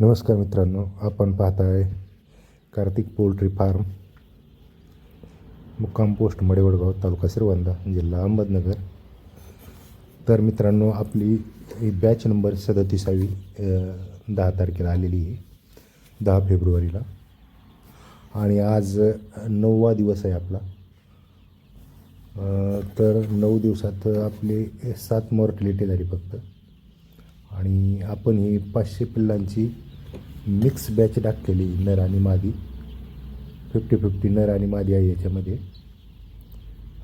नमस्कार मित्रांनो आपण पाहत आहे कार्तिक पोल्ट्री फार्म मुक्काम पोस्ट मडेवडगाव तालुका श्रीवंदा जिल्हा अहमदनगर. तर मित्रांनो आपली ही बॅच नंबर सदतीसावी दहा तारखेला आलेली आहे दहा फेब्रुवारीला. आणि आज नववा दिवस आहे आपला. तर नऊ दिवसात आपली सात मॉर्टिलिटी झाली फक्त. आणि आपण ही पाचशे पिल्लांची मिक्स बॅच टाकलेली नर आणि मादी. फिफ्टी फिफ्टी नर आणि मादी आहे याच्यामध्ये.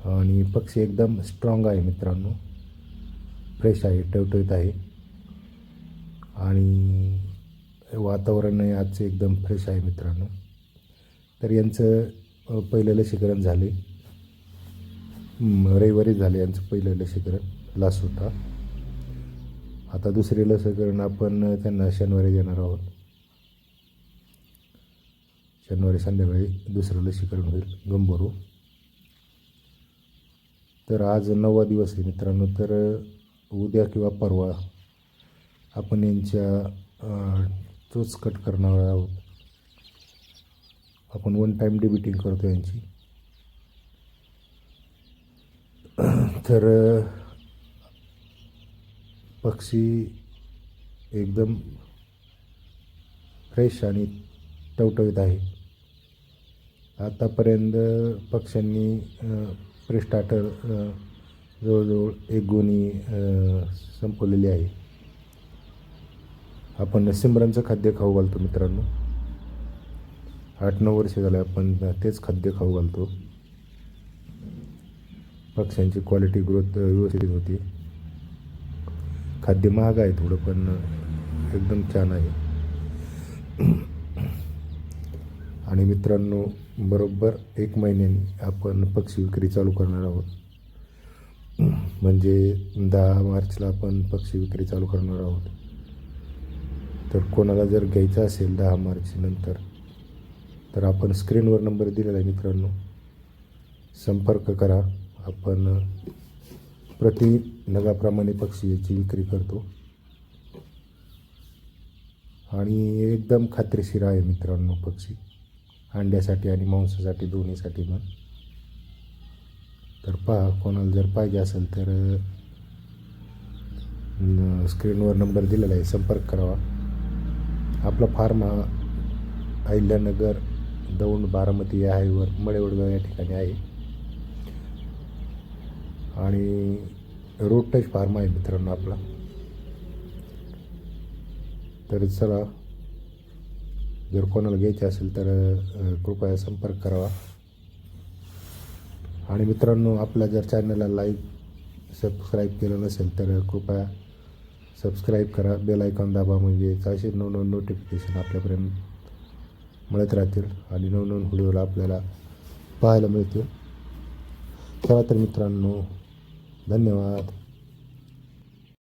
आणि पक्षी एकदम स्ट्रॉंग आहे मित्रांनो. फ्रेश आहे टवटवीत आहे. आणि वातावरण आजचं एकदम फ्रेश आहे मित्रांनो. तर यांचं पहिलं लसीकरण झाले. रविवारी झाले यांचं पहिलं लसीकरण लास होता. आता दुसरे लसीकरण आपण त्यांना शनिवारी देणार आहोत. शनिवारी संध्याकाळी दुसरं लसीकरण होईल गंभोरू हो. तर आज नववा दिवस आहे मित्रांनो तर उद्या किंवा परवा आपण यांच्या अ, चोच कट करणार आहोत. आपण वन टाईम डिबिटिंग करतो यांची. तर पक्षी एकदम फ्रेश आणि टवटवीत आहे. आतापर्यंत पक्ष्यांनी प्रेस्टार्टर जवळजवळ एक गोणी संपवलेली आहे. आपण सिमरनचं खाद्य खाऊ घालतो मित्रांनो. आठ नऊ वर्ष झालं आपण तेच खाद्य खाऊ घालतो. पक्ष्यांची क्वालिटी ग्रोथ व्यवस्थित होती. खाद्य महाग आहे थोडं पण एकदम छान आहे. आणि मित्रांनो बरोबर एक महिन्याने आपण पक्षी विक्री चालू करणार आहोत. म्हणजे दहा मार्चला आपण पक्षी विक्री चालू करणार आहोत. तर कोणाला जर घ्यायचं असेल दहा मार्चनंतर तर आपण स्क्रीनवर नंबर दिलेला आहे मित्रांनो. संपर्क करा. आपण प्रति नगाप्रमाणे पक्षी याची विक्री करतो. आणि एकदम खात्रीशीर आहे मित्रांनो पक्षी. अंड्यासाठी आणि मांसासाठी दोन्हीसाठी पण. तर पहा कोणाला जर पाहिजे असेल तर स्क्रीनवर नंबर दिलेला आहे. संपर्क करावा. आपला फार्म हा अहिल्यानगर दौंड बारामती या हायवर मळेवडगाव या ठिकाणी आहे. आणि रोड टच फार्म आहे मित्रांनो आपला. तर चला जर कोणाला घ्यायचे असेल तर कृपया संपर्क करावा. आणि मित्रांनो आपल्या जर चॅनलला लाईक सबस्क्राईब केलं नसेल तर कृपया सबस्क्राईब करा. बेल आयकॉन दाबा म्हणजे असे नवनवीन नोटिफिकेशन आपल्यापर्यंत मिळत राहतील आणि नवनवीन व्हिडिओला आपल्याला पाहायला मिळतील. चला तर मित्रांनो धन्यवाद.